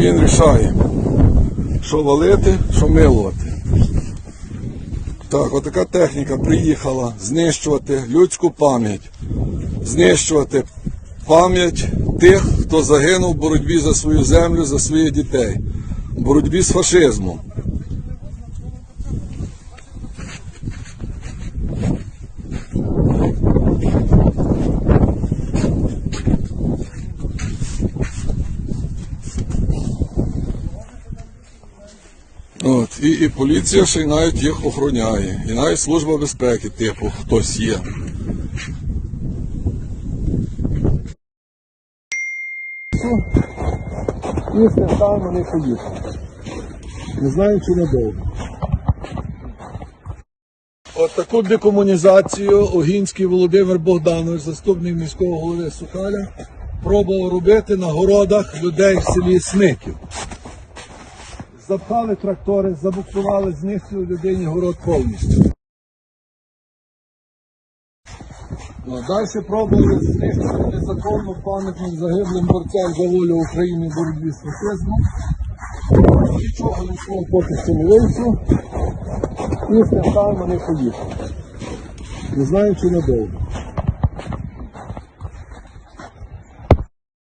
він рішає, що валити, що милувати. Так, отака техніка приїхала знищувати людську пам'ять, знищувати пам'ять тих, хто загинув в боротьбі за свою землю, за своїх дітей, в боротьбі з фашизмом. От, і, і поліція ще й навіть їх охороняє. І навіть служба безпеки, типу, хтось є. Після там вони поїхали. Не знаю, чи надовго. От таку декомунізацію Огінський Володимир Богданович, заступник міського голови Сухаля, пробував робити на городах людей в селі Сників. Запхали трактори, забуксували, знищили людині город повністю. Ну, далі пробували знищити незаконно пам'ятник загиблим борцям за волю України в боротьбі з фашизмом. Нічого йшло поки що не вийшло. Після там вони поїхали. Не знаю, чи надовго.